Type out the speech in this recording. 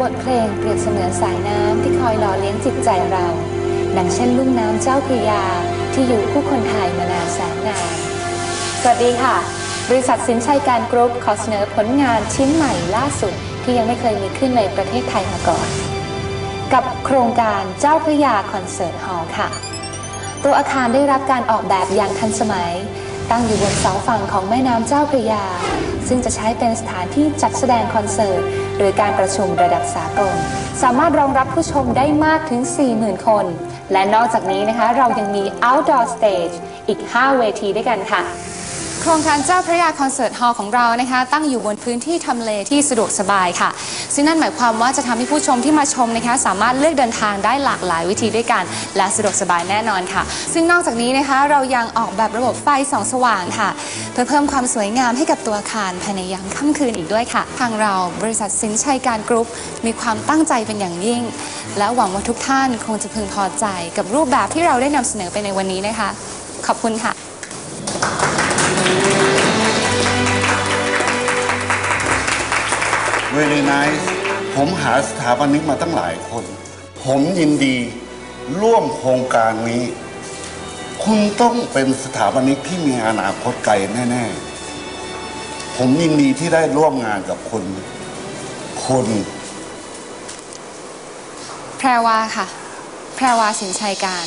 บทเพลงเปรียบเสมือนสายน้ำที่คอยหล่อเลี้ยงจิตใจเรา ดังเช่นลุ่มน้ำเจ้าพระยาที่อยู่คู่คนไทยมานานแสนนาน สวัสดีค่ะ บริษัทสินชัยการกรุ๊ปขอเสนอผลงานชิ้นใหม่ล่าสุด ที่ยังไม่เคยมีขึ้นในประเทศไทยมาก่อน กับโครงการเจ้าพระยาคอนเสิร์ตฮอลล์ค่ะ ตัวอาคารได้รับการออกแบบอย่างทันสมัย ตั้งอยู่บนเสาฝั่งของแม่น้ำเจ้าพระยา ซึ่งจะใช้เป็นสถานที่จัดแสดงคอนเสิร์ต หรือการประชุมระดับสากล สามารถรองรับผู้ชมได้มากถึง 40,000 คน และนอกจากนี้นะคะเรายังมี outdoor stage อีก 5 เวทีด้วยกันค่ะ ครงการเจ้าพระยาคอนเสิร์ตฮอลล์ของเรานะคะ ตั้งอยู่บนพื้นที่ทำเลที่สะดวกสบายค่ะ ซึ่งนั่นหมายความว่าจะทำให้ผู้ชมที่มาชมนะคะ สามารถเลือกเดินทางได้หลากหลายวิธีด้วยกัน และสะดวกสบายแน่นอนค่ะ ซึ่งนอกจากนี้นะคะเรายังออกแบบระบบไฟสองสว่างค่ะ เพื่อเพิ่มความสวยงามให้กับตัวอาคารภายในยามค่ำคืนอีกด้วยค่ะ ทางเราบริษัทสินชัยการกรุ๊ปมีความตั้งใจเป็นอย่างยิ่ง และหวังว่าทุกท่านคงจะพึงพอใจ กับรูปแบบที่เราได้นำเสนอไปในวันนี้นะคะ ขอบคุณค่ะ เวลีไนซ์ผมหาสถาปนิกมาตั้งหลายคน ผมยินดีร่วมโครงการนี้ คุณต้องเป็นสถาปนิกที่มีอนาคตไกลแน่ๆ ผมยินดีที่ได้ร่วมงานกับคุณคุณแพรวาค่ะ แพรวาสินชัยการ